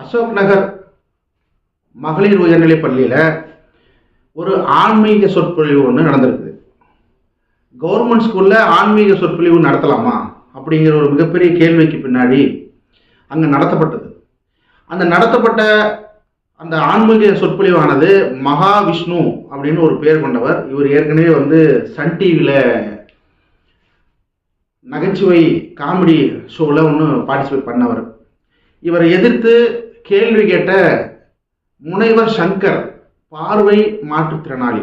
அசோக் நகர் மகளிர் உயர்நிலைப் பள்ளியில் ஒரு ஆன்மீக சொற்பொழிவு ஒன்று நடந்திருக்குது. கவர்மெண்ட் ஸ்கூலில் ஆன்மீக சொற்பொழிவு நடத்தலாமா? அப்படிங்கிற ஒரு மிகப்பெரிய கேள்விக்கு பின்னாடி அங்கே நடத்தப்பட்டது. அந்த நடத்தப்பட்ட அந்த ஆன்மீக சொற்பொழிவானது மகாவிஷ்ணு அப்படின்னு ஒரு பேர் கொண்டவர். இவர் ஏற்கனவே வந்து சன் டிவியில் நகைச்சுவை காமெடி ஷோவில் ஒன்று பார்ட்டிசிபேட் பண்ணவர். இவரை எதிர்த்து கேள்வி கேட்ட முனைவர் சங்கர் பார்வை மாற்றுத்திறனாளி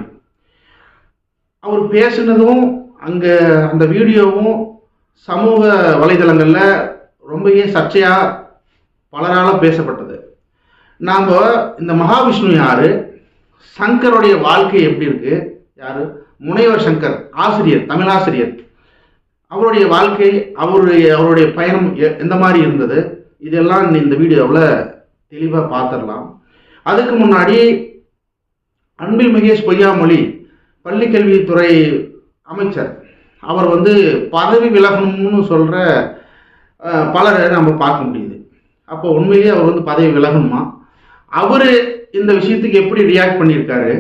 அவர் பேசினதும் அங்கே அந்த வீடியோவும் சமூக வலைதளங்களில் ரொம்பவே சர்ச்சையாக பலரால் பேசப்பட்டது. நாம் இந்த மகாவிஷ்ணு யார் சங்கருடைய வாழ்க்கை எப்படி இருக்குது யார் முனைவர் சங்கர் ஆசிரியர் தமிழாசிரியர் அவருடைய வாழ்க்கை அவருடைய அவருடைய பயணம் எ- எந்த மாதிரி இருந்தது இதெல்லாம் இந்த வீடியோவில் தெளிவாக பார்த்துடலாம் அதுக்கு முன்னாடி அன்பில் மகேஷ் பொய்யாமொழி பள்ளிக்கல்வித்துறை அமைச்சர். அவர் வந்து பதவி விலகணும்னு சொல்கிற பலரை நம்ம பார்க்க முடியுது. அப்போ உண்மையிலேயே அவர் வந்து பதவி விலகணுமா? அவர் இந்த விஷயத்துக்கு எப்படி ரியாக்ட் பண்ணியிருக்காரு?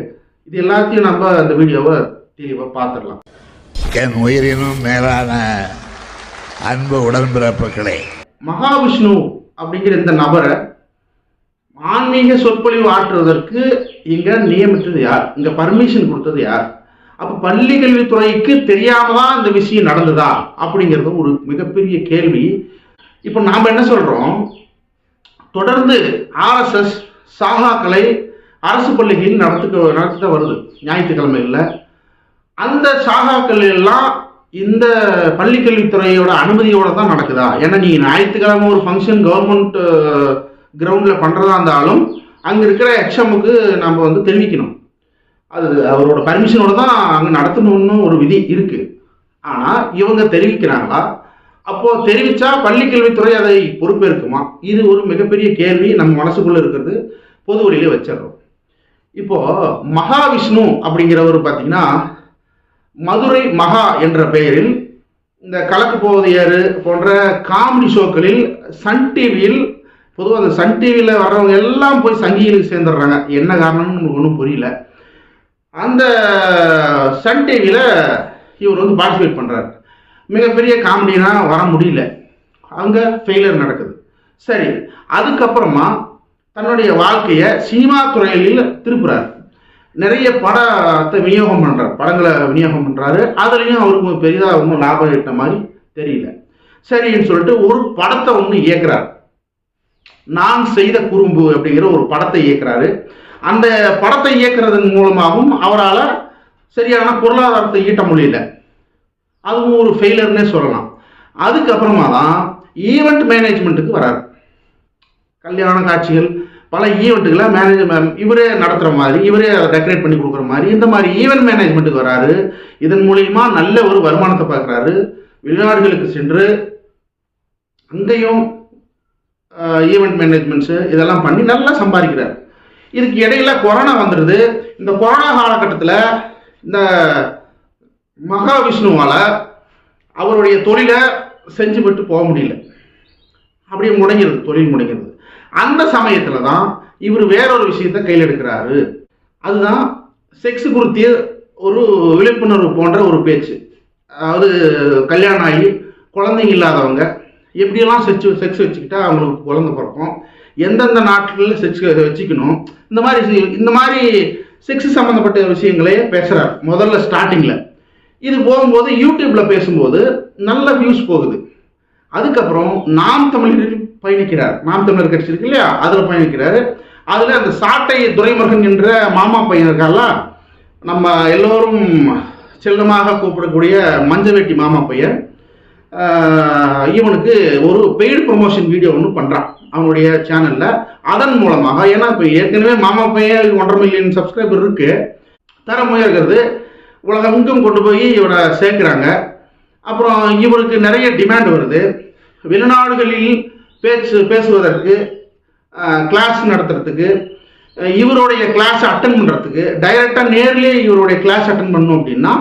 இது எல்லாத்தையும் நம்ம அந்த வீடியோவை தெளிவாக பார்த்துடலாம் என் உயிரினும் மேலான அன்பு உடன்பிறப்புகளே. மகாவிஷ்ணு அப்படிங்கிற இந்த நபரை ஆன்மீக சொற்பொழிவு ஆற்றுவதற்கு இங்கே நியமித்தது யார்? இங்கே பர்மிஷன் கொடுத்தது யார்? அப்போ பள்ளி கல்வித்துறைக்கு தெரியாம தான் இந்த விஷயம் நடந்ததா? அப்படிங்கிறது ஒரு மிகப்பெரிய கேள்வி. இப்போ நாம் என்ன சொல்கிறோம் தொடர்ந்து ஆர்எஸ்எஸ் சாகாக்களை அரசு பள்ளிகளில் நடத்துக்க நடத்த வருது. ஞாயிற்றுக்கிழமைகளில் அந்த சாகாக்கள் எல்லாம் இந்த பள்ளிக்கல்வித்துறையோட அனுமதியோட தான் நடக்குதா? ஏன்னா நீ ஞாயிற்றுக்கிழமை ஒரு ஃபங்க்ஷன் கவர்மெண்ட் கிரவுண்டில் பண்ணுறதா இருந்தாலும் அங்கே இருக்கிற எக்ஸாமுக்கு நம்ம வந்து தெரிவிக்கணும். அது அவரோட பர்மிஷனோட தான் அங்கே நடத்தணும்னு ஒரு விதி இருக்குது ஆனால் இவங்க தெரிவிக்கிறாங்களா? அப்போது தெரிவிச்சா பள்ளிக்கல்வித்துறை அதை பொறுப்பேற்குமா? இது ஒரு மிகப்பெரிய கேள்வி நம்ம மனசுக்குள்ளே இருக்கிறது. பொது வழியிலே வச்சிடறோம். இப்போது மகாவிஷ்ணு அப்படிங்கிறவர் பார்த்தீங்கன்னா மதுரை மகா என்ற பெயரில் இந்த கலக்கு போவது போன்ற காமெடி ஷோக்களில் சன் டிவியில் பொதுவாக அந்த சன் டிவியில் வர்றவங்க எல்லாம் போய் சங்கிகளுக்கு சேர்ந்துடுறாங்க. என்ன காரணம்னு நமக்கு ஒன்றும் புரியல. அந்த சன் டிவியில் இவர் வந்து பார்ட்டிசிபேட் பண்ணுறாரு மிகப்பெரிய காமெடினா வர முடியல. அங்கே ஃபெயிலியர் நடக்குது. சரி அதுக்கப்புறமா தன்னுடைய வாழ்க்கையை சினிமா துறையில் திருப்புறாரு. நிறைய படத்தை விநியோகம் பண்ணுறார் படங்களை விநியோகம் பண்ணுறாரு அதுலேயும் அவருக்கு பெரிதாக ஒன்றும் லாபம் ஈட்ட மாதிரி தெரியல. சரின்னு சொல்லிட்டு ஒரு படத்தை ஒன்று இயக்குறாரு. நான் செய்த குறும்பு அப்படிங்கிற ஒரு படத்தை இயக்குறாரு. அந்த படத்தை இயக்குறதன் மூலமாகவும் அவரால் சரியான பொருளாதாரத்தை ஈட்ட முடியல. அதுவும் ஒரு ஃபெயிலர்னே சொல்லலாம். அதுக்கப்புறமா தான் ஈவெண்ட் மேனேஜ்மெண்ட்டுக்கு வராரு. கல்யாண காட்சிகள் பல ஈவெண்ட்டுகளை மேனேஜ் இவரே நடத்துகிற மாதிரி இவரே அதை டெக்கரேட் பண்ணி கொடுக்குற மாதிரி இந்த மாதிரி ஈவெண்ட் மேனேஜ்மெண்ட்டுக்கு வராரு. இதன் மூலியமா நல்ல ஒரு வருமானத்தை பார்க்குறாரு. வெளிநாடுகளுக்கு சென்று அங்கேயும் ஈவெண்ட் மேனேஜ்மெண்ட்ஸு இதெல்லாம் பண்ணி நல்லா சம்பாதிக்கிறார். இதுக்கு இடையில கொரோனா வந்துடுது இந்த கொரோனா காலகட்டத்தில் இந்த மகாவிஷ்ணுவால் அவருடைய தொழிலை செஞ்சு விட்டு போக முடியல. அப்படியே முடங்கிறது தொழில் முடங்கிறது அந்த சமயத்தில் தான் இவர் வேறொரு விஷயத்தை கையில் எடுக்கிறாரு. அதுதான் செக்ஸ் குறித்து ஒரு விழிப்புணர்வு போன்ற ஒரு பேச்சு. அதாவது கல்யாணம் ஆகி குழந்தைங்க இல்லாதவங்க எப்படியெல்லாம் செக்ஸ் செக்ஸ் வச்சுக்கிட்டா அவங்களுக்கு குழந்த பிறக்கும்? எந்தெந்த நாட்களில் செக்ஸ் வச்சுக்கணும்? இந்த மாதிரி இந்த மாதிரி செக்ஸ் சம்மந்தப்பட்ட விஷயங்களே பேசுகிறார் முதல்ல ஸ்டார்டிங்கில் இது போகும்போது யூடியூப்பில் பேசும்போது நல்ல வியூஸ் போகுது. அதுக்கப்புறம் நாம் தமிழரில் பயணிக்கிறார். நாம் தமிழர் கட்சி இருக்கு இல்லையா? அதில் பயணிக்கிறாரு. அதில் அந்த சாட்டை துரைமுருகன் என்ற மாமா பையன் இருக்கார்ல நம்ம எல்லோரும் செல்லமாக கூப்பிடக்கூடிய மஞ்சவெட்டி மாமா பையன் இவனுக்கு ஒரு பெய்டு ப்ரொமோஷன் வீடியோ ஒன்று பண்ணுறான் அவனுடைய சேனலில் அதன் மூலமாக ஏன்னா இப்போ ஏற்கனவே மாமா பையன் ஒன்றரை மில்லியன் சப்ஸ்கிரைபர் இருக்கு. தர முயற்கிறது உலகமெங்கும் கொண்டு போய் இவரை சேர்க்குறாங்க. அப்புறம் இவருக்கு நிறைய டிமாண்ட் வருது. வெளிநாடுகளில் பேச்சு பேசுவதற்கு கிளாஸ் நடத்துறதுக்கு இவருடைய கிளாஸ் அட்டன் பண்ணுறதுக்கு டைரெக்டாக நேர்லேயே இவருடைய கிளாஸ் அட்டன் பண்ணணும் அப்படின்னா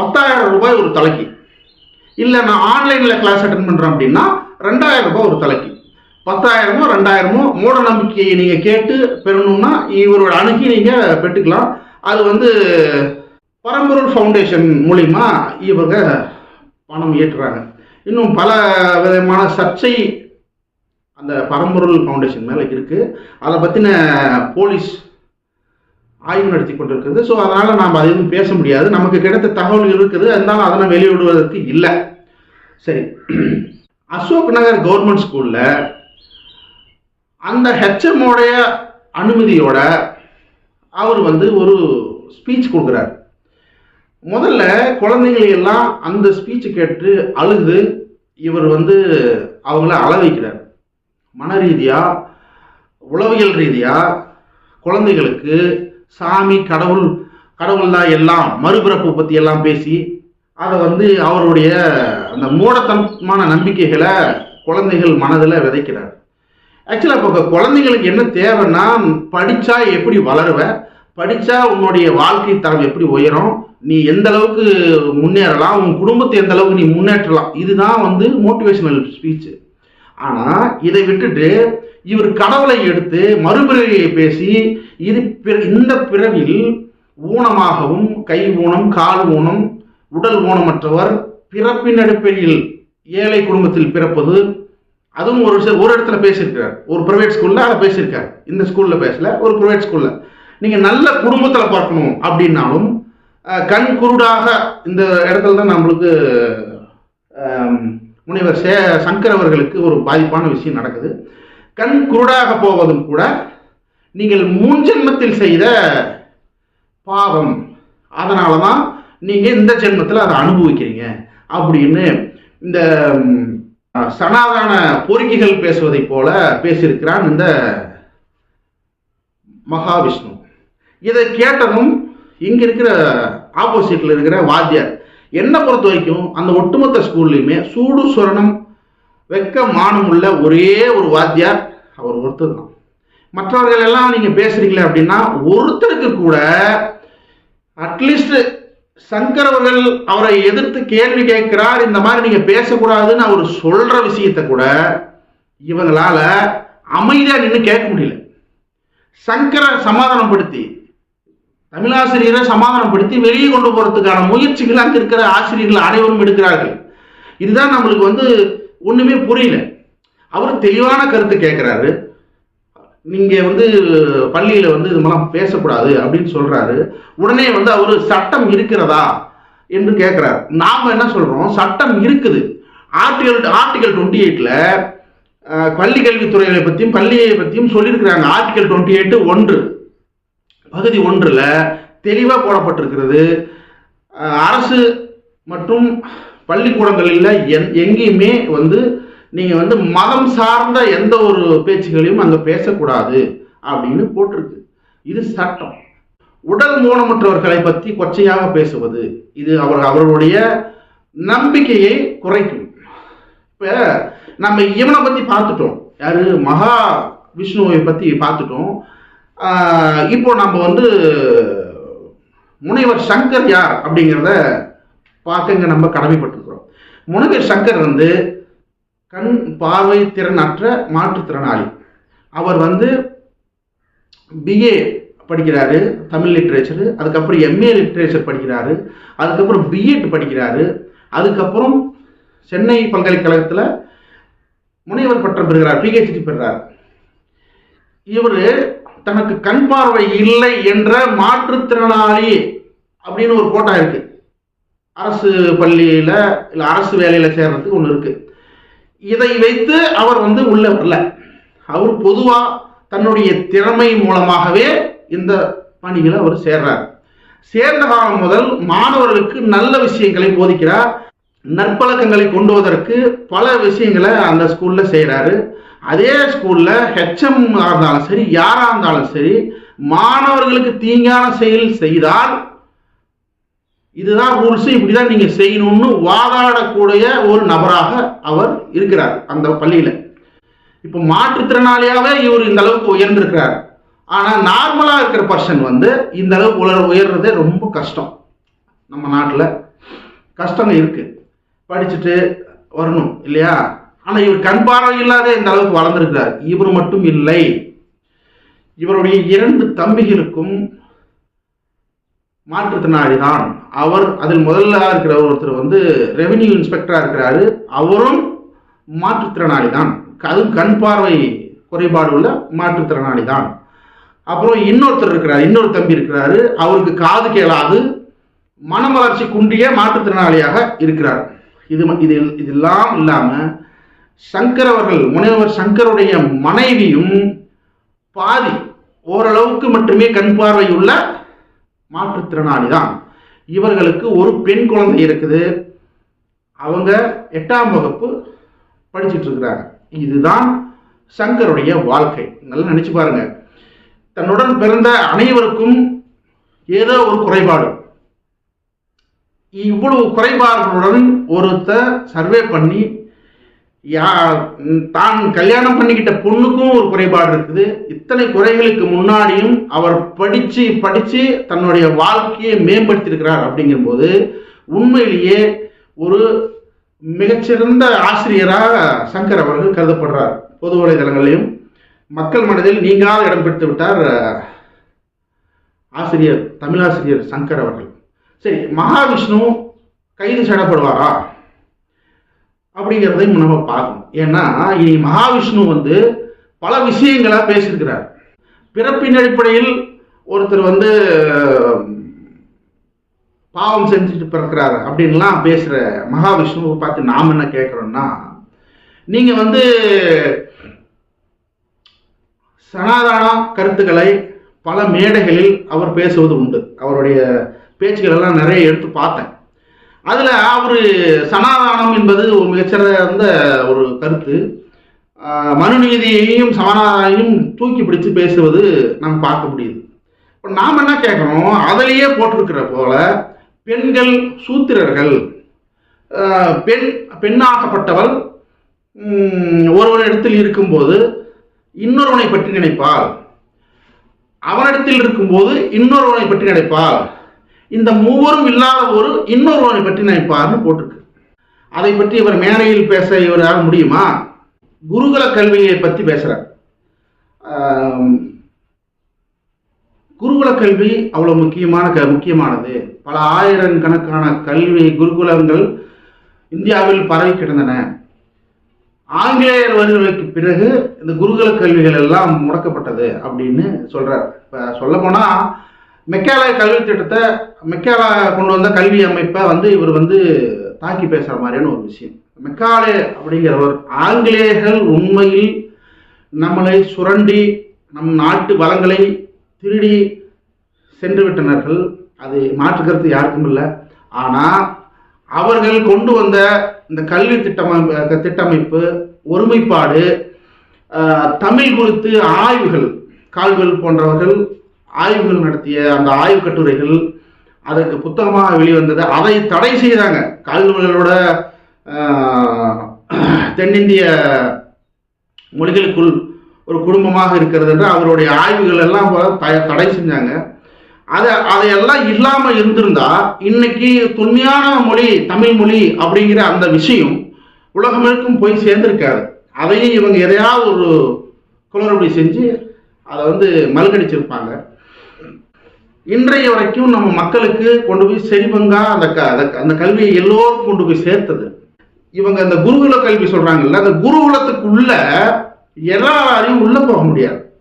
பத்தாயிரம் ரூபாய் ஒரு தலைக்கு. இல்லை நான் ஆன்லைனில் கிளாஸ் அட்டன் பண்ணுறேன் அப்படின்னா ரெண்டாயிரம் ரூபாய் ஒரு தலைக்கு. பத்தாயிரமோ ரெண்டாயிரமோ மூட நம்பிக்கையை நீங்கள் கேட்டு பெறணும்னா இவரோட அணுகி நீங்கள் பெற்றுக்கலாம். அது வந்து பரம்பொருள் ஃபவுண்டேஷன் மூலிமா இவங்க பணம் ஏற்றுறாங்க. இன்னும் பல விதமான சர்ச்சை அந்த பரம்பொருள் ஃபவுண்டேஷன் மேலே இருக்குது அதை பற்றின போலீஸ் ஆய்வு நடத்தி கொண்டிருக்கிறது. ஸோ அதனால் நாம் அது எதுவும் பேச முடியாது. நமக்கு கிடைத்த தகவல் இருக்குது. அதனால அதெல்லாம் வெளியிடுவதற்கு இல்லை. சரி. அசோக் நகர் கவர்மெண்ட் ஸ்கூலில் அந்த ஹெச்எம்மோடைய அனுமதியோட அவர் வந்து ஒரு ஸ்பீச் கொடுக்குறார். முதல்ல குழந்தைங்களையெல்லாம் அந்த ஸ்பீச்சு கேட்டு அழுது இவர் வந்து அவங்கள அள வைக்கிறார். மன ரீதியாக உளவியல் ரீதியாக குழந்தைகளுக்கு சாமி கடவுள் கடவுள் தான் எல்லாம் மறுபிறப்பு பற்றி எல்லாம் பேசி அதை வந்து அவருடைய அந்த மூடத்தனமான நம்பிக்கைகளை குழந்தைகள் மனதில் விதைக்கிறார். ஆக்சுவலாக இப்போ குழந்தைங்களுக்கு என்ன தேவைன்னா படித்தா எப்படி வளருவ? படித்தா உன்னுடைய வாழ்க்கை தரம் எப்படி உயரும்? நீ எந்த அளவுக்கு முன்னேறலாம்? உன் குடும்பத்தை எந்த அளவுக்கு நீ முன்னேற்றலாம்? இதுதான் வந்து மோட்டிவேஷனல் ஸ்பீச்சு ஆனால் இதை விட்டுட்டு இவர் கடவுளை எடுத்து மறுபிறவியை பேசி இது இந்த பிறவில் ஊனமாகவும் கை ஊனம் கால் ஊனம் உடல் ஊனமற்றவர் பிறப்பின் அடிப்படையில் ஏழை குடும்பத்தில் பிறப்பது அதுவும் ஒரு சில- ஒரு இடத்துல பேசியிருக்கார் ஒரு ப்ரைவேட் ஸ்கூலில் அதை பேசியிருக்கார். இந்த ஸ்கூலில் பேசல ஒரு ப்ரைவேட் ஸ்கூலில் நீங்கள் நல்ல குடும்பத்தில் பார்க்கணும் அப்படின்னாலும் கண் குருடாக இந்த இடத்துல தான் நம்மளுக்கு முனைவர் சே சங்கர் அவர்களுக்கு ஒரு பாதிப்பான விஷயம் நடக்குது. கண் குருடாக போவதும் கூட நீங்கள் முன்ஜென்மத்தில் செய்த பாவம். அதனால தான் நீங்கள் இந்த ஜென்மத்தில் அதை அனுபவிக்கிறீங்க. அப்படின்னு இந்த சனாதன பொறுக்கிகள் பேசுவதைப் போல பேசியிருக்கிறான் இந்த மகாவிஷ்ணு. இதை கேட்டதும் இங்கே இருக்கிற ஆப்போசிட்டில் இருக்கிற வாத்தியார் என்னை பொறுத்த வரைக்கும் அந்த ஒட்டுமொத்த ஸ்கூல்லையுமே சூடு சுரணம் வெக்க மானம் உள்ள ஒரே ஒரு வாத்தியார் அவர் ஒருத்தர் தான். மற்றவர்கள் எல்லாம் நீங்க பேசுறீங்களே அப்படின்னா ஒருத்தருக்கு கூட அட்லீஸ்ட் சங்கர் அவர்கள் அவரை எதிர்த்து கேள்வி கேட்கிறார் இந்த மாதிரி நீங்க பேசக்கூடாதுன்னு அவர் சொல்ற விஷயத்தை கூட இவங்களால அமைதியா நின்று கேட்க முடியல. சங்கரை சமாதானப்படுத்தி தமிழாசிரியரை சமாதானப்படுத்தி வெளியே கொண்டு போறதுக்கான முயற்சிகள் அங்க இருக்கிற ஆசிரியர்கள் அனைவரும் எடுக்கிறார்கள். இதுதான் நம்மளுக்கு வந்து ஒண்ணுமே புரியல. அவர் தெளிவான கருத்து கேட்கிறாரு. நீங்க வந்து பள்ளியில வந்து இது மாதிரிலாம் பேசக்கூடாது அப்படின்னு சொல்றாரு. உடனே வந்து அவர் சட்டம் இருக்கிறதா என்று கேட்குறாரு நாம் என்ன சொல்றோம்? சட்டம் இருக்குது. ஆர்டிகல் ஆர்டிகல் டுவெண்ட்டி எயிட்ல பள்ளி கல்வித்துறைகளை பற்றியும் பள்ளியை பற்றியும் சொல்லியிருக்கிறாங்க. ஆர்டிகல் டுவெண்ட்டி எயிட் ஒன்று. பகுதி ஒன்றில் தெளிவாக போடப்பட்டிருக்கிறது. அரசு மற்றும் பள்ளிக்கூடங்களில் எந் எங்கேயுமே வந்து நீங்கள் வந்து மதம் சார்ந்த எந்த ஒரு பேச்சுகளையும் அங்கே பேசக்கூடாது அப்படின்னு போட்டிருக்கு. இது சட்டம். உடல் மூலமற்றவர்களை பற்றி கொச்சையாக பேசுவது இது அவர் அவர்களுடைய நம்பிக்கையை குறைக்கும். இப்போ நம்ம இவனை பற்றி பார்த்துட்டோம். யாரு? மகா விஷ்ணுவை பற்றி பார்த்துட்டோம். இப்போ நம்ம வந்து முனைவர் சங்கர் யார் அப்படிங்கிறத பார்க்க இங்கே நம்ம கடமைப்பட்டிருக்கிறோம். முனைவர் சங்கர் வந்து கண் பார்வை திறனற்ற மாற்றுத்திறனாளி. அவர் வந்து பிஏ படிக்கிறாரு தமிழ் லிட்ரேச்சர் அதுக்கப்புறம் எம்ஏ லிட்ரேச்சர் படிக்கிறாரு அதுக்கப்புறம் பிஎட் படிக்கிறாரு அதுக்கப்புறம் சென்னை பல்கலைக்கழகத்தில் முனைவர் பட்டம் பெறுகிறார் பிஹெச்டி பெறுறார் இவர் தனக்கு கண் பார்வை இல்லை என்ற மாற்றுத்திறனாளி அப்படின்னு ஒரு கோட்டா இருக்கு. அரசு பள்ளியில் இல்லை அரசு வேலையில் சேர்றதுக்கு ஒன்று இருக்குது இதை வைத்து அவர் வந்து உள்ள வரல. அவர் பொதுவா தன்னுடைய திறமை மூலமாகவே இந்த பணிகளை அவர் சேர்றார். சேர்ந்த காலம் முதல் மாணவர்களுக்கு நல்ல விஷயங்களை போதிக்கிறார். நற்பழக்கங்களை கொண்டு வருவதற்கு பல விஷயங்களை அந்த ஸ்கூல்ல செய்கிறாரு அதே ஸ்கூல்ல ஹெச்எம் இருந்தாலும் சரி யாரா இருந்தாலும் சரி மாணவர்களுக்கு தீங்கான செயல் செய்தால் இதுதான் ரூல்ஸ் இப்படிதான் நீங்க செய்யணும்னு வாதாடக்கூடிய ஒரு நபராக அவர் இருக்கிறார் அந்த பள்ளியில. இப்போ மாற்றுத்திறனாளியாவே இவர் இந்த அளவுக்கு உயர்ந்திருக்கிறார். ஆனா நார்மலா இருக்கிற பர்சன் வந்து இந்த அளவுக்கு உலர் உயர்றதே ரொம்ப கஷ்டம் நம்ம நாட்டில். கஷ்டம் இருக்கு. படிச்சுட்டு வரணும் இல்லையா? ஆனா இவர் கண் பார்வை இல்லாத இந்த அளவுக்கு வளர்ந்துருக்கிறார். இவர் மட்டும் இல்லை. இவருடைய இரண்டு தம்பிகளுக்கும் மாற்றுத்திறனாளி தான் அவர் அதில் முதல்ல இருக்கிற ஒருத்தர் வந்து ரெவென்யூ இன்ஸ்பெக்டராக இருக்கிறாரு. அவரும் மாற்றுத்திறனாளி தான் அது கண் பார்வை குறைபாடு உள்ள மாற்றுத்திறனாளி தான் அப்புறம் இன்னொருத்தர் இருக்கிறார் இன்னொரு தம்பி இருக்கிறாரு. அவருக்கு காது கேளாது மன வளர்ச்சி குன்றிய மாற்றுத்திறனாளியாக இருக்கிறார். இது இது இதெல்லாம் இல்லாமல் சங்கர் அவர்கள் முனைவர் சங்கருடைய மனைவியும் பாதி ஓரளவுக்கு மட்டுமே கண் பார்வை உள்ள மாற்றுத்திறனாளி தான் இவர்களுக்கு ஒரு பெண் குழந்தை இருக்குது. அவங்க எட்டாம் வகுப்பு படிச்சுட்டு இருக்கிறாங்க. இதுதான் சங்கருடைய வாழ்க்கை. நல்லா நினைச்சு பாருங்க. தன்னுடன் பிறந்த அனைவருக்கும் ஏதோ ஒரு குறைபாடு. இவ்வளவு குறைபாடுகளுடன் ஒருத்தர் சர்வே பண்ணி யா தான் கல்யாணம் பண்ணிக்கிட்ட பொண்ணுக்கும் ஒரு குறைபாடு இருக்குது. இத்தனை குறைகளுக்கு முன்னாடியும் அவர் படித்து படித்து தன்னுடைய வாழ்க்கையை மேம்படுத்தியிருக்கிறார் அப்படிங்கும்போது உண்மையிலேயே ஒரு மிகச்சிறந்த ஆசிரியராக சங்கர் அவர்கள் கருதப்படுறார். பொது வலைதளங்களையும் மக்கள் மனதில் நீங்களாக இடம் பிடித்து விட்டார் ஆசிரியர் தமிழாசிரியர் சங்கர் அவர்கள். சரி மகாவிஷ்ணு கைது செய்யப்படுவாரா? அப்படிங்கிறதையும் நம்ம பார்க்கணும். ஏன்னா இனி மகாவிஷ்ணு வந்து பல விஷயங்களா பேசியிருக்கிறார். பிறப்பின் அடிப்படையில் ஒருத்தர் வந்து பாவம் செஞ்சுட்டு பிறக்கிறாரு அப்படின்லாம் பேசுகிற மகாவிஷ்ணுவை பார்த்து நாம் என்ன கேட்குறோம்னா நீங்கள் வந்து சனாதன கருத்துக்களை பல மேடைகளில் அவர் பேசுவது உண்டு. அவருடைய பேச்சுகள் எல்லாம் நிறைய எடுத்து பார்த்தேன். அதில் அவர் சனாதானம் என்பது ஒரு மிகச்சிறந்த ஒரு கருத்து. மனுநீதியையும் சமாதானையும் தூக்கி பிடிச்சு பேசுவது நாம் பார்க்க முடியுது. இப்போ நாம் என்ன கேட்குறோம்? அதிலேயே போட்டிருக்கிற போல பெண்கள் சூத்திரர்கள் பெண் பெண்ணாகப்பட்டவள் உம், ஒருவனிடத்தில் இருக்கும்போது இன்னொருவனை பற்றி நினைப்பாள். அவனிடத்தில் இருக்கும்போது இன்னொருவனை பற்றி நினைப்பாள். இந்த மூவரும் இல்லாத ஒரு இன்னொருவனை பற்றி நினைப்பார்னு போட்டிருக்கு. அதை பற்றி இவர் மேடையில் பேச இவரால் முடியுமா? குருகுல கல்வியை பற்றி பேசுகிறார் குருகுல கல்வி அவ்வளோ முக்கியமான க முக்கியமானது. பல ஆயிரக்கணக்கான கல்வி குருகுலங்கள் இந்தியாவில் பரவி கிடந்தன. ஆங்கிலேயர் வருகைக்கு பிறகு இந்த குருகுல கல்விகள் எல்லாம் முடக்கப்பட்டது அப்படின்னு சொல்கிறார் இப்போ சொல்ல மெக்காலய கல்வி திட்டத்தை மெக்காலா கொண்டு வந்த கல்வி அமைப்பை வந்து இவர் வந்து தாக்கி பேசுகிற மாதிரியான ஒரு விஷயம். மெக்காலே அப்படிங்கிறவர் ஆங்கிலேயர்கள் உண்மையில் நம்மளை சுரண்டி நம் நாட்டு வளங்களை திருடி சென்று விட்டனர்கள். அது மாற்றுக்கிறது யாருக்கும் இல்லை. ஆனால் அவர்கள் கொண்டு வந்த இந்த கல்வி திட்டமை திட்டமைப்பு ஒருமைப்பாடு தமிழ் குறித்து ஆய்வுகள் கால்கள் போன்றவர்கள் ஆய்வுகள் நடத்திய அந்த ஆய்வு கட்டுரைகள் அதற்கு புத்தகமாக வெளிவந்தது அதை தடை செய்தாங்க. கால்களோட தென்னிந்திய மொழிகளுக்குள் ஒரு குடும்பமாக இருக்கிறது என்று அவருடைய ஆய்வுகள் எல்லாம் த- தடை செஞ்சாங்க. அதை அதையெல்லாம் இல்லாமல் இருந்திருந்தா இன்னைக்கு தொன்மையான மொழி தமிழ் மொழி அப்படிங்கிற அந்த விஷயம் உலகமெழுக்கும் போய் சேர்ந்திருக்காது. அதையும் இவங்க எதையாவது ஒரு குளறுபடி செஞ்சு அதை வந்து மல்கடிச்சிருப்பாங்க இன்றைய வரைக்கும் நம்ம மக்களுக்கு கொண்டு போய் செறிவங்கா அந்த க அந்த- கல்வியை எல்லோரும் கொண்டு போய் சேர்த்தது. இவங்க அந்த குருகுல கல்வி சொல்றாங்கல்ல அந்த குருகுலத்துக்குள்ள எல்லாரையும் உள்ள போக முடியாது.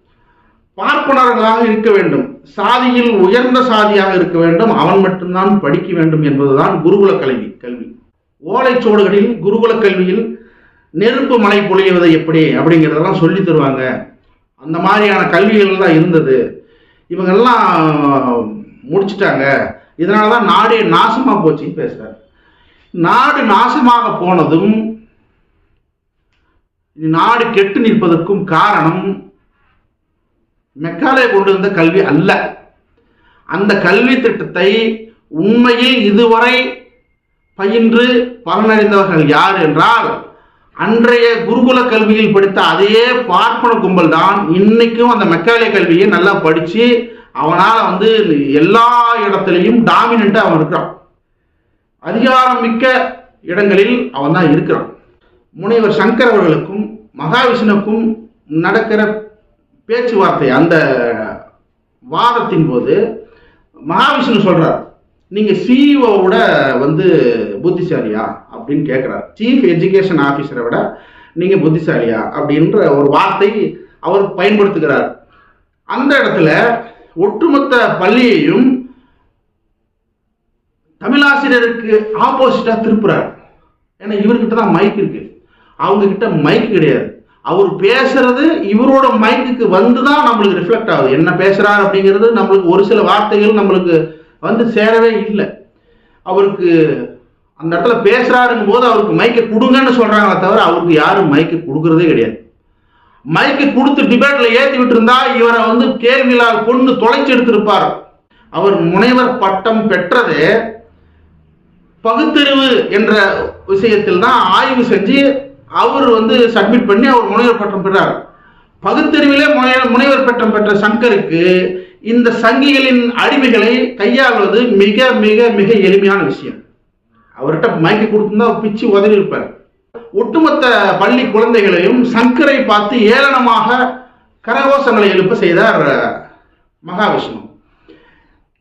பார்ப்பனர்களாக இருக்க வேண்டும். சாதியில் உயர்ந்த சாதியாக இருக்க வேண்டும். அவன் மட்டும்தான் படிக்க வேண்டும் என்பதுதான் குருகுல கல்வி கல்வி. ஓலைச்சுவடுகளில் குருகுல கல்வியில் நெருப்பு மலை பொழியவதை எப்படி அப்படிங்கிறதெல்லாம் சொல்லி தருவாங்க. அந்த மாதிரியான கல்விகள் தான் இருந்தது. இவங்கெல்லாம் முடிச்சிட்டாங்க. இதனால தான் நாடே நாசமாக போச்சுன்னு பேசுகிறார் நாடு நாசமாக போனதும் நாடு கெட்டு நிற்பதற்கும் காரணம் மெக்காலே கொண்டு வந்த கல்வி அல்ல. அந்த கல்வி திட்டத்தை உண்மையில் இதுவரை பயின்று பலனடைந்தவர்கள் யார் என்றால் அன்றைய குருகுல கல்வியில் படித்த அதே பார்ப்பன கும்பல் தான் இன்னைக்கும் அந்த மெக்காலே கல்வியை நல்லா படிச்சு அவனால வந்து எல்லா இடத்துலையும் டாமினண்டா அவன் இருக்கிறான். அதிகாரம் மிக்க இடங்களில் அவன் தான் இருக்கிறான். முனைவர் சங்கர் அவர்களுக்கும் மகாவிஷ்ணுக்கும் நடக்கிற பேச்சுவார்த்தை அந்த வாதத்தின் போது மகாவிஷ்ணு சொல்றார் நீங்க சிஇஓவோட வந்து புத்திசாலியா அப்படின்னு கேட்குறாரு சீஃப் எஜுகேஷன் ஆஃபீஸரை விட நீங்க புத்திசாலியா அப்படின்ற ஒரு வார்த்தை அவர் பயன்படுத்துகிறார். அந்த இடத்துல ஒட்டுமொத்த பள்ளியையும் தமிழாசிரியருக்கு ஆப்போசிட்டா திருப்புறார். ஏன்னா இவர்கிட்ட தான் மைக் இருக்கு. அவங்க கிட்ட மைக் கிடையாது. அவர் பேசுறது இவரோட மைக்குக்கு வந்து தான் நம்மளுக்கு ரிஃப்ளெக்ட் ஆகுது. என்ன பேசுறாரு அப்படிங்கிறது நம்மளுக்கு ஒரு சில வார்த்தைகள் நம்மளுக்கு வந்து சேரவே இல்லை. அவருக்கு அந்த இடத்துல பேசுறாருங்கும் போது அவருக்கு மைக்கை கொடுங்கன்னு சொல்றாங்களே தவிர அவருக்கு யாரும் மைக்கை கொடுக்கறதே கிடையாது. மைக்கு கொடுத்து டிபேட்ல ஏற்றி விட்டு இருந்தா இவரை வந்து கேள்வியிலால் கொண்டு தொலைச்சி எடுத்திருப்பார். அவர் முனைவர் பட்டம் பெற்றது பகுத்தறிவு என்ற விஷயத்தில் தான் ஆய்வு செஞ்சு அவர் வந்து சப்மிட் பண்ணி அவர் முனைவர் பட்டம் பெற்றார் பகுத்தறிவிலே முனைவர் முனைவர் பட்டம் பெற்ற சங்கருக்கு இந்த சங்கிகளின் அடிமைகளை கையாள்வது மிக மிக மிக எளிமையான விஷயம். அவர்கிட்ட மயக்கி கொடுத்துருந்தா அவர் பிச்சு உதவி இருப்பார். ஒட்டுமொத்த பள்ளி குழந்தைகளையும் சங்கரை பார்த்து ஏளனமாக கரகோஷங்களை எழுப்ப செய்தார் மகாவிஷ்ணு.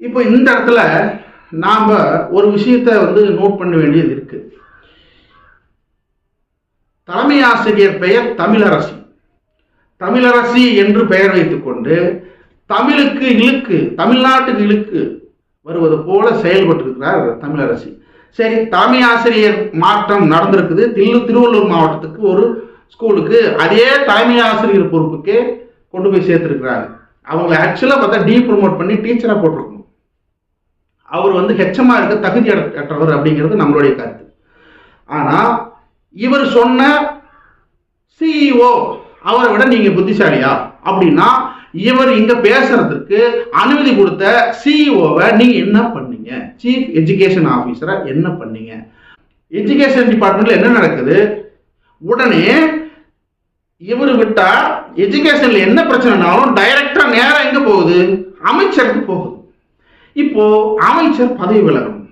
இப்போ இந்த இடத்துல நாம் ஒரு விஷயத்தை வந்து நோட் பண்ண வேண்டியது இருக்கு. தலைமை ஆசிரியர் பெயர் தமிழரசி. தமிழரசி என்று பெயர் வைத்துக்கொண்டு தமிழுக்கு இழுக்கு தமிழ்நாட்டுக்கு இழுக்கு வருவது போல செயல்பட்டிருக்கிறார் தமிழரசி. சரி தலைமை ஆசிரியர் மாற்றம் நடந்திருக்குது. தில்லு திருவள்ளூர் மாவட்டத்துக்கு ஒரு ஸ்கூலுக்கு அதே தலைமை ஆசிரியர் பொறுப்புக்கே கொண்டு போய் சேர்த்துருக்கிறாரு. அவங்களை ஆக்சுவலாக பார்த்தா டீ ப்ரொமோட் பண்ணி டீச்சராக போட்டிருக்கணும். அவர் வந்து ஹெச்சமாக இருக்க தகுதி அற்றவர் அப்படிங்கிறது நம்மளுடைய கருத்து. ஆனால் இவர் சொன்ன சிஇஓ அவரை விட நீங்கள் புத்திசாலியா? அப்படின்னா இவர் இங்க பேசுறதுக்கு அனுமதி கொடுத்த சிஇஓவை நீங்க என்ன பண்ணீங்க? சீஃப் எஜுகேஷன் ஆஃபீஸரை என்ன பண்ணீங்க? எஜுகேஷன் டிபார்ட்மெண்ட்ல என்ன நடக்குது? உடனே இவர் விட்டா எஜுகேஷன்ல என்ன பிரச்சனைனாலும் டைரக்டா நேரம் எங்க போகுது? அமைச்சருக்கு போகுது. இப்போ அமைச்சர் பதவி விலகணும்.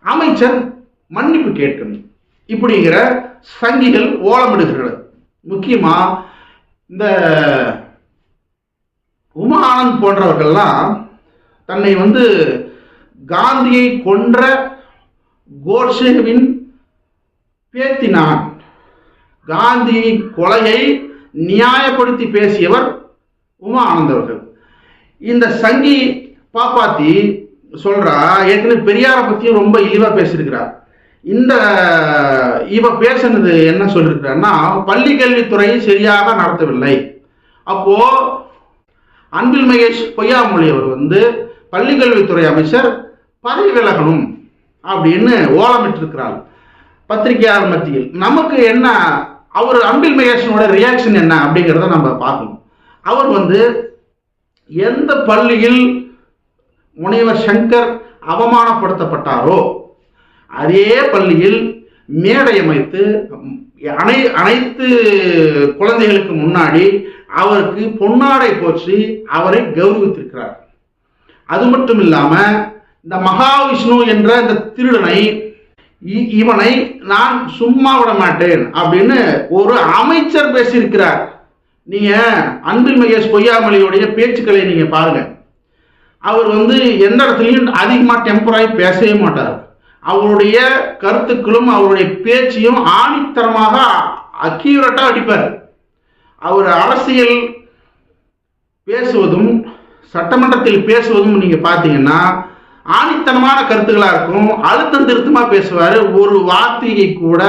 அமைச்சர் மன்னிப்பு கேட்கணும். இப்படிங்கிற சங்கிகள் ஓலமிடுகிறது. முக்கியமா இந்த உமா ஆனந்த் போன்றவர்கள்லாம் தன்னை வந்து காந்தியை கொன்ற கோட்சேவின் பேத்தினான். காந்தியின் கொலையை நியாயப்படுத்தி பேசியவர் உமா ஆனந்த் அவர்கள். இந்த சங்கி பாப்பாத்தி சொல்றா ஏற்கனவே பெரியாரை பற்றியும் ரொம்ப இழிவா பேசியிருக்கிறார் இந்த இவ பேசுனது என்ன சொல்லியிருக்கிறான்னா பள்ளி கல்வித்துறை சரியாக நடத்தவில்லை. அப்போ அன்பில் மகேஷ் பொய்யாமொழி அவர் வந்து பள்ளிக்கல்வித்துறை அமைச்சர் பதவி விலகணும் அப்படின்னு ஓலமிட்டிருக்கிறார் பத்திரிகையாளர் மத்தியில். நமக்கு என்ன அவர் அன்பில் மகேஷனோட ரியாக்ஷன் என்ன அப்படிங்கிறத நம்ம பார்க்கணும். அவர் வந்து எந்த பள்ளியில் முனைவர் சங்கர் அவமானப்படுத்தப்பட்டாரோ அதே பள்ளியில் மேடை அமைத்து அனை அனைத்து குழந்தைகளுக்கு முன்னாடி அவருக்கு பொன்னாடை போற்றி அவரை கௌரவித்திருக்கிறார். அது மட்டும் இல்லாம இந்த மகாவிஷ்ணு என்ற இந்த திருடனை இ- இவனை நான் சும்மா விட மாட்டேன் அப்படின்னு ஒரு அமைச்சர் பேசியிருக்கிறார். நீங்க அன்பில் மகேஷ் பொய்யாமொழியுடைய பேச்சுக்களை நீங்க பாருங்க. அவர் வந்து எந்த இடத்துலையும் அதிகமாக டெம்பராகி பேசவே மாட்டார். அவருடைய கருத்துக்களும் அவருடைய பேச்சையும் ஆணித்தரமாக அக்யூரட்டாக அடிப்பார். அவர் அரசியல் பேசுவதும் சட்டமன்றத்தில் பேசுவதும் நீங்கள் பார்த்தீங்கன்னா ஆணித்தனமான கருத்துக்களாக இருக்கும். அழுத்தம் திருத்தமாக பேசுவார். ஒரு வார்த்தையை கூட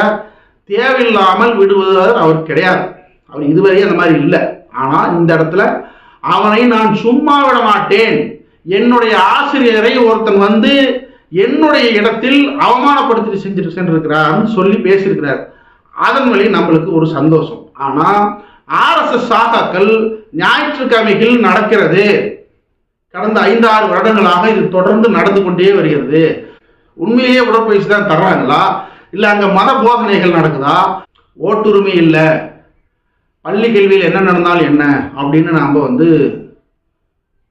தேவையில்லாமல் விடுவது அவர் கிடையாது. அவர் இதுவரையும் அந்த மாதிரி இல்லை. ஆனால் இந்த இடத்துல அவனை நான் சும்மா விட மாட்டேன். என்னுடைய ஆசிரியரை ஒருத்தன் வந்து என்னுடைய இடத்தில் அவமானப்படுத்தி செஞ்சுட்டு சென்றிருக்கிறார்னு சொல்லி பேசியிருக்கிறார். அதன் வழி நம்மளுக்கு ஒரு சந்தோஷம். ஆனால் ஆர்எஸ்எஸ் சாகாக்கள் ஞாயிற்றுக்கிழமைகள் நடக்கிறது. கடந்த ஐந்து ஆறு வருடங்களாக இது தொடர்ந்து நடந்து கொண்டே வருகிறது. உண்மையிலேயே உடற்பயிற்சி தான் தர்றாங்களா? இல்லை அங்கே மத போதனைகள் நடக்குதா? ஓட்டுரிமை இல்லை. பள்ளி கல்வியில் என்ன நடந்தாலும் என்ன? அப்படின்னு நாம் வந்து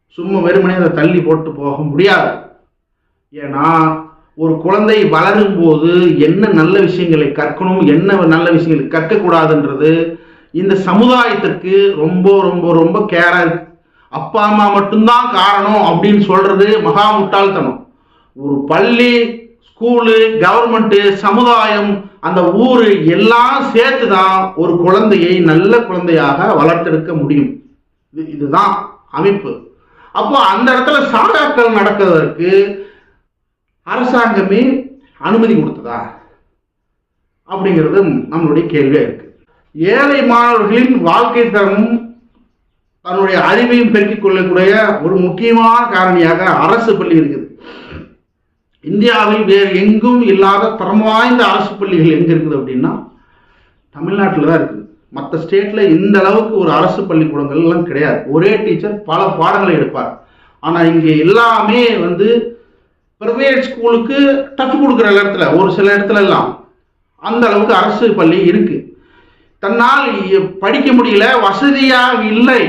சும்மா வெறுமனே அதை தள்ளி போட்டு போக முடியாது. ஏன்னா ஒரு குழந்தை வளரும் போது என்ன நல்ல விஷயங்களை கற்கணும் என்ன நல்ல விஷயங்களை கற்கக்கூடாதுன்றது இந்த சமுதாயத்திற்கு ரொம்ப ரொம்ப ரொம்ப கேரா இருக்கு. அப்பா அம்மா மட்டும்தான் காரணம் அப்படின்னு சொல்றது மகா முட்டாள்தனம். ஒரு பள்ளி ஸ்கூலு கவர்மெண்ட்டு சமுதாயம் அந்த ஊர் எல்லாம் சேர்த்து தான் ஒரு குழந்தையை நல்ல குழந்தையாக வளர்த்தெடுக்க முடியும். இது இதுதான் அமைப்பு. அப்போ அந்த இடத்துல சாகாக்கள் நடக்கிறதற்கு அரசாங்கமே அனுமதி கொடுத்ததா? அப்படிங்கிறது நம்மளுடைய கேள்வியாக இருக்கு. ஏழை மாணவர்களின் வாழ்க்கை தரமும் தன்னுடைய அறிவையும் பெருக்கிக் கொள்ளக்கூடிய ஒரு முக்கியமான காரணியாக அரசு பள்ளி இருக்குது. இந்தியாவில் வேறு எங்கும் இல்லாத தரம் வாய்ந்த அரசு பள்ளிகள் எங்க இருக்குது அப்படின்னா தமிழ்நாட்டில் தான் இருக்குது. மற்ற ஸ்டேட்டில் இந்த அளவுக்கு ஒரு அரசு பள்ளிக்கூடங்கள் எல்லாம் கிடையாது. ஒரே டீச்சர் பல பாடங்களை எடுப்பார். ஆனால் இங்கே எல்லாமே வந்து ப்ரைவேட் ஸ்கூலுக்கு டஃப் கொடுக்குற இடத்துல ஒரு சில இடத்துல எல்லாம் அந்த அளவுக்கு அரசு பள்ளி இருக்குது தன்னால் படிக்க முடியல வசதியாக இல்லை.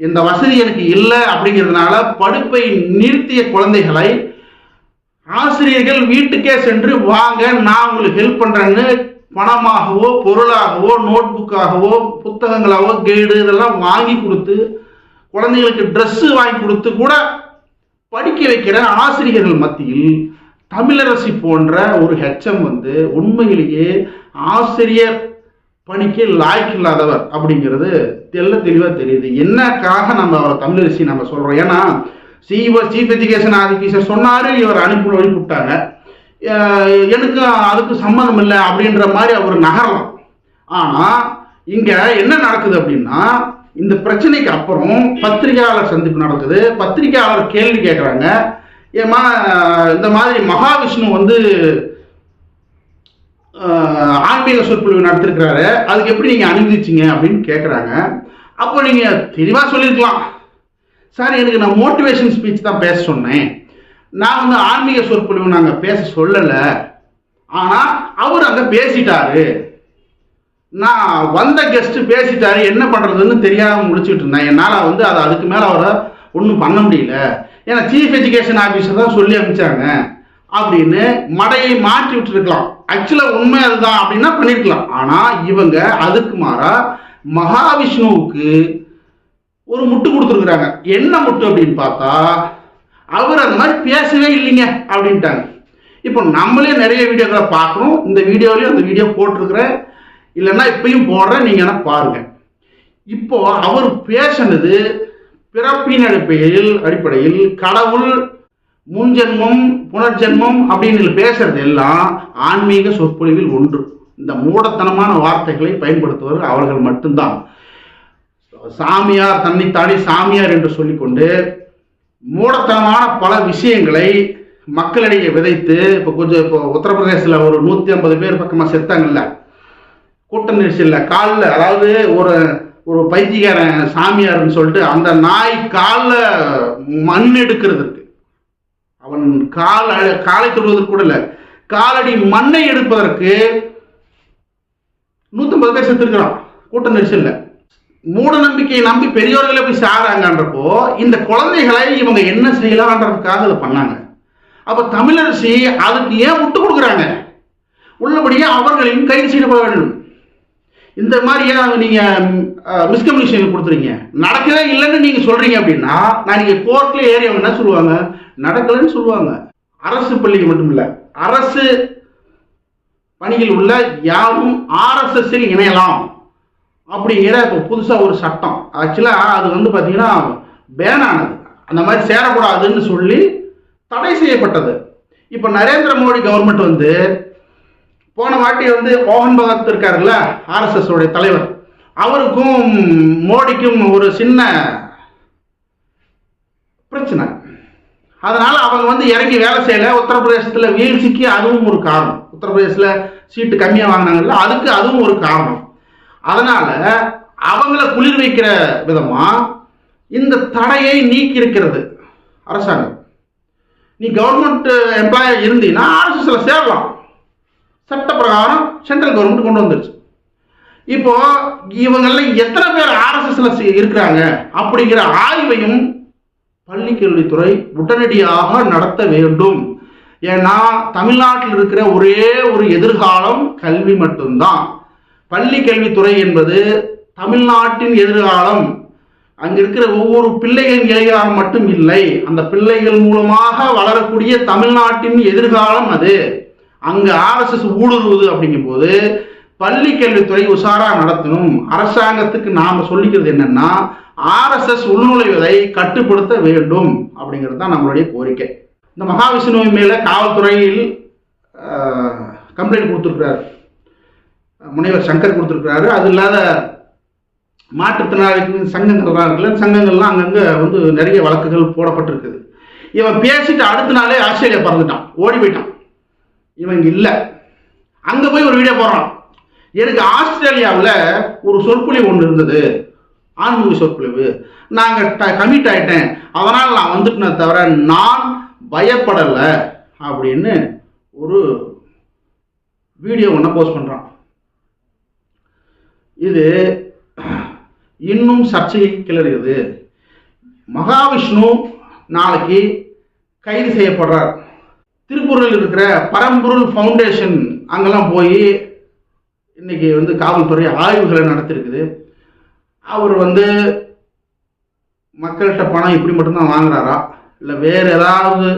இந்த வசதி எனக்கு இல்லை அப்படிங்கிறதுனால படிப்பை நிறுத்திய குழந்தைகளை ஆசிரியர்கள் வீட்டுக்கே சென்று வாங்க நான் உங்களுக்கு ஹெல்ப் பண்ணுறேன்னு பணமாகவோ பொருளாகவோ நோட்புக்காகவோ புத்தகங்களாகவோ கைடு இதெல்லாம் வாங்கி கொடுத்து குழந்தைகளுக்கு ட்ரெஸ்ஸு வாங்கி கொடுத்து கூட படிக்க வைக்கிற ஆசிரியர்கள் மத்தியில் தமிழரசி போன்ற ஒரு ஹெச்எம் வந்து உண்மையிலேயே ஆசிரியர் பணிக்கு லாய்க்கு இல்லாதவர் அப்படிங்கிறது தெல்ல தெளிவாக தெரியுது. என்னக்காக நம்ம அவரை தமிழரசி நம்ம சொல்கிறோம் ஏன்னா சீவ சீஃப் எஜுகேஷன் ஆஃபீஸர் சொன்னாரு இவர் அனுப்பி வழிபட்டாங்க எனக்கு அதுக்கு சம்மந்தம் இல்லை அப்படின்ற மாதிரி அவர் நகரலாம். ஆனால் இங்கே என்ன நடக்குது அப்படின்னா இந்த பிரச்சனைக்கு அப்புறம் பத்திரிகையாளர் சந்திப்பு நடக்குது. பத்திரிகையாளர் கேள்வி கேட்குறாங்க. ஏமா இந்த மாதிரி மகாவிஷ்ணு வந்து ஆன்மீக சொற்பொழிவு நடத்திருக்கிறாரு. அதுக்கு எப்படி நீங்கள் அனுமதிச்சீங்க அப்படின்னு கேட்குறாங்க அப்போ நீங்கள் தெளிவாக சொல்லியிருக்கலாம். சார் எனக்கு நான் மோட்டிவேஷன் ஸ்பீச் தான் பேச சொன்னேன். நான் வந்து ஆன்மீக சொற்பொழிவு நாங்கள் பேச சொல்லலை. ஆனால் அவர் அங்கே பேசிட்டாரு. நான் வந்த கெஸ்ட்டு பேசிட்டாரு. என்ன பண்ணுறதுன்னு தெரியாமல் முடிச்சுட்டு இருந்தேன். என்னால் வந்து அதை அதுக்கு மேலே அவரை ஒன்றும் பண்ண முடியல. ஏன்னா சீஃப் எஜுகேஷன் ஆஃபீஸர் தான் சொல்லி அனுப்பிச்சாங்க. அப்படின்னு மடையை மாற்றி விட்டுருக்கலாம். ஆக்சுவலாக உண்மை அதுதான் அப்படின்னா பண்ணிருக்கலாம். ஆனால் இவங்க அதுக்கு மாறா மகாவிஷ்ணுவுக்கு ஒரு முட்டு கொடுத்துருக்குறாங்க. என்ன முட்டு அப்படின்னு பார்த்தா அவர் அந்த மாதிரி பேசவே இல்லைங்க அப்படின்ட்டாங்க. இப்போ நம்மளே நிறைய வீடியோக்களை பார்க்குறோம் இந்த வீடியோலையும் அந்த வீடியோ போட்டிருக்கிறேன். இல்லைன்னா இப்பயும் போடுறேன். நீங்கள் என்ன பாருங்க. இப்போ அவர் பேசினது பிறப்பின் அடிப்படையில் அடிப்படையில் கடவுள் முன்ஜென்மம் புனர்ஜென்மம் அப்படின்னு பேசுறது எல்லாம் ஆன்மீக சொற்பொழிவில் ஒன்று. இந்த மூடத்தனமான வார்த்தைகளை பயன்படுத்துவது அவர்கள் மட்டும்தான். சாமியார் தன்னைத்தானே சாமியார் என்று சொல்லிக்கொண்டு மூடத்தனமான பல விஷயங்களை மக்களிடையே விதைத்து இப்போ கொஞ்சம் இப்போ உத்தரப்பிரதேசத்தில் ஒரு நூற்றி ஐம்பது பேர் பக்கமாக செத்தாங்கல்ல கூட்ட நெரிசலில் காலில் அதாவது ஒரு ஒரு பைத்தியகாரன் சாமியார்னு சொல்லிட்டு அந்த நாய் காலில் மண் எடுக்கிறதுக்கு அவன் கால் காலை தொடுவதற்கு கூட இல்லை. காலடி மண்ணை எடுப்பதற்கு நூற்றம்பது பேர் செத்துருக்கிறான் கூட்ட நெரிசல்ல மூட நம்பிக்கையை நம்பி பெரியோர்களை போய் சாராங்கன்றப்போ இந்த குழந்தைகளை இவங்க என்ன செய்யலான்றதுக்காக அதை பண்ணாங்க. அப்போ தமிழரசி அதுக்கு ஏன் விட்டு கொடுக்குறாங்க? உள்ளபடியே அவர்களையும் கைது செய்யப்பட வேண்டும். இந்த மாதிரி ஏதாவது நீங்கள் மிஸ்கம்யூனிகேஷன் கொடுத்துறீங்க நடக்கவே இல்லைன்னு நீங்கள் சொல்கிறீங்க அப்படின்னா நான் நீங்கள் கோர்ட்டில் ஏறி அவங்க என்ன சொல்லுவாங்க? நடக்கலைன்னு சொல்லுவாங்க. அரசு பள்ளிக்கு மட்டும் இல்லை அரசு பணியில் உள்ள யாரும் ஆர்எஸ்எஸ்ஸில் இணையலாம் அப்படிங்கிற இப்போ புதுசாக ஒரு சட்டம். ஆக்சுவலாக அது வந்து பார்த்தீங்கன்னா பேன் ஆனது. அந்த மாதிரி சேரக்கூடாதுன்னு சொல்லி தடை செய்யப்பட்டது. இப்போ நரேந்திர மோடி கவர்மெண்ட் வந்து போன வாட்டி வந்து மோகன் பகத் இருக்காருல்ல ஆர்எஸ்எஸ் உடைய தலைவர். அவருக்கும் மோடிக்கும் ஒரு சின்ன பிரச்சனை. அதனால அவங்க வந்து இறங்கி வேலை செய்யல. உத்தரப்பிரதேசத்தில் வீழ்ச்சிக்கு அதுவும் ஒரு காரணம். உத்தரப்பிரதேசத்துல சீட்டு கம்மியாக வாங்கினாங்கல்ல அதுக்கு அதுவும் ஒரு காரணம். அதனால அவங்கள குளிர் வைக்கிற விதமா இந்த தடையை நீக்கி இருக்கிறது அரசாங்கம். நீ கவர்மெண்ட் எம்ப்ளாயர் இருந்தீங்கன்னா ஆர்எஸ்எஸ்ல சேரலாம். சட்ட பிரகாரம் சென்ட்ரல் கவர்மெண்ட் கொண்டு வந்துருச்சு. இப்போ இவங்கள எத்தனை பேர் ஆர்எஸ்எஸ்ல இருக்கிறாங்க அப்படிங்கிற ஆய்வையும் பள்ளிக்கல்வித்துறை உடனடியாக நடத்த வேண்டும். ஏன்னா தமிழ்நாட்டில் இருக்கிற ஒரே ஒரு எதிர்காலம் கல்வி மட்டும்தான். பள்ளி கல்வித்துறை என்பது தமிழ்நாட்டின் எதிர்காலம். அங்க இருக்கிற ஒவ்வொரு பிள்ளைகளின் எதிர்காலம் மட்டும் இல்லை. அந்த பிள்ளைகள் மூலமாக வளரக்கூடிய தமிழ்நாட்டின் எதிர்காலம் அது. அங்க ஆர்எஸ்எஸ் ஊடுருவுது அப்படிங்கும்போது பள்ளி கல்வித்துறை உஷாரா நடத்தணும். அரசாங்கத்துக்கு நாம சொல்லிக்கிறது என்னன்னா ஆர்எஸ்எஸ் உள்நுழைவதை கட்டுப்படுத்த வேண்டும். அப்படிங்கிறது தான் நம்மளுடைய கோரிக்கை. இந்த மகாவிஷ்ணுவை மேல காவல்துறையில் கம்ப்ளைண்ட் கொடுத்துருக்கிறார். முனைவர் சங்கர் கொடுத்துருக்கிறாரு. அது இல்லாத மாற்றுத்திறனாளிகள் சங்கங்கள்லாம் இருக்குல்ல சங்கங்கள்லாம் அங்கங்கே வந்து நிறைய வழக்குகள் போடப்பட்டிருக்குது. இவன் பேசிட்டு அடுத்த நாளே ஆஸ்திரேலியா பறந்துட்டான். ஓடி போயிட்டான். இவன் இல்லை. அங்கே போய் ஒரு வீடியோ போடுறான். எனக்கு ஆஸ்திரேலியாவில் ஒரு சொற்பொழிவு ஒன்று இருந்தது. ஆன்மீக சொற்பொழிவு. நாங்கள் கமிட் ஆயிட்டேன். அதனால் நான் வந்துட்டேனே தவிர நான் பயப்படலை அப்படின்னு ஒரு வீடியோ ஒன்று போஸ்ட் பண்ணுறான் இது இன்னும் சர்ச்சையை கிளறுகிறது. மகாவிஷ்ணு நாளைக்கு கைது செய்யப்படுறார். திருப்பூரில் இருக்கிற பரம்பொருள் ஃபவுண்டேஷன் அங்கெல்லாம் போய் இன்னைக்கு வந்து காவல்துறை ஆய்வுகளை நடத்திருக்குது. அவர் வந்து மக்கள்கிட்ட பணம் இப்படி மட்டும்தான் வாங்குறாரா? இல்லை வேறு ஏதாவது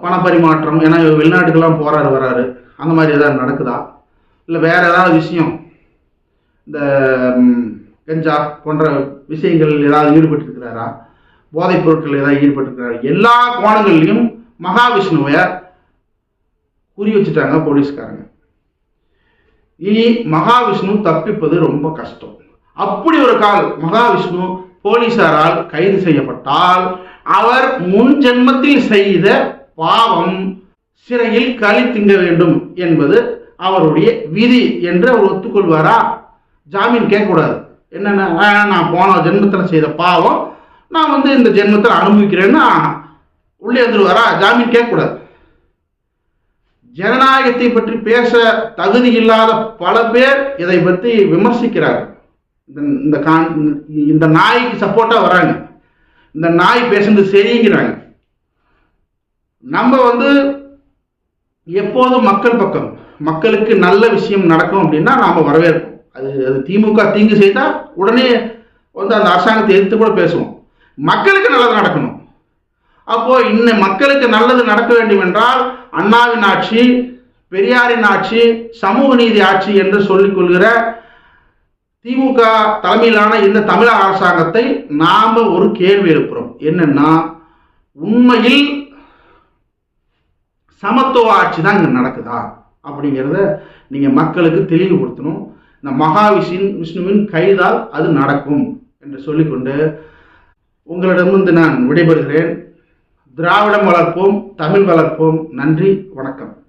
பண பரிமாற்றம் ஏன்னா இவர் வெளிநாட்டுக்கெல்லாம் போகிறாரு வராரு. அந்த மாதிரி ஏதாவது நடக்குதா? இல்லை வேறு ஏதாவது விஷயம்? இந்த கஞ்சா போன்ற விஷயங்கள் ஏதாவது ஈடுபட்டிருக்கிறாரா? போதைப் பொருட்கள் ஏதாவது ஈடுபட்டிருக்கிறாரா? எல்லா கோணங்கள்லையும் மகாவிஷ்ணுவை குறி வச்சுட்டாங்க போலீஸ்காரங்க. மகாவிஷ்ணு தப்பிப்பது ரொம்ப கஷ்டம். அப்படி ஒரு கால் மகாவிஷ்ணு போலீசாரால் கைது செய்யப்பட்டால் அவர் முன் ஜென்மத்தில் செய்த பாவம் சிறையில் களி திங்க வேண்டும் என்பது அவருடைய விதி என்று அவர் ஒத்துக்கொள்வாரா? ஜாமீன் கேட்கக்கூடாது. என்னென்ன? நான் போன ஜென்மத்தில் செய்த பாவம் நான் வந்து இந்த ஜென்மத்தில் அனுபவிக்கிறேன்னா உள்ளே வந்துடுவாரா ஜாமீன் கேட்கக்கூடாது. ஜனநாயகத்தை பற்றி பேச தகுதி இல்லாத பல பேர் இதை பற்றி விமர்சிக்கிறார்கள். இந்த இந்த கான் இந்த நாய்க்கு சப்போர்ட்டா வராங்க. இந்த நாய் பேசுனது சரிங்கிறாங்க. நம்ம வந்து எப்போதும் மக்கள் பக்கம் மக்களுக்கு நல்ல விஷயம் நடக்கும் அப்படின்னா நாம வரவேற்போம். அது அது திமுக தீங்கு செய்தால் உடனே வந்து அந்த அரசாங்கத்தை எதிர்த்து கூட பேசுவோம். மக்களுக்கு நல்லது நடக்கணும். அப்போ இன்ன மக்களுக்கு நல்லது நடக்க வேண்டும் என்றால் அண்ணாவின் ஆட்சி பெரியாரின் ஆட்சி சமூக நீதி ஆட்சி என்று சொல்லிக் கொள்கிற திமுக தலைமையிலான இந்த தமிழக அரசாங்கத்தை நாம ஒரு கேள்வி எழுப்புறோம். என்னன்னா உண்மையில் சமத்துவ ஆட்சி தான் இங்க நடக்குதா? அப்படிங்கிறத நீங்க மக்களுக்கு தெளிவுபடுத்தணும். இந்த மகாவிஷ்ணு விஷ்ணுவின் கைதால் அது நடக்கும் என்று சொல்லிக்கொண்டு உங்களிடமிருந்து நான் விடைபெறுகிறேன். திராவிடம் வளர்ப்போம் தமிழ் வளர்ப்போம். நன்றி வணக்கம்.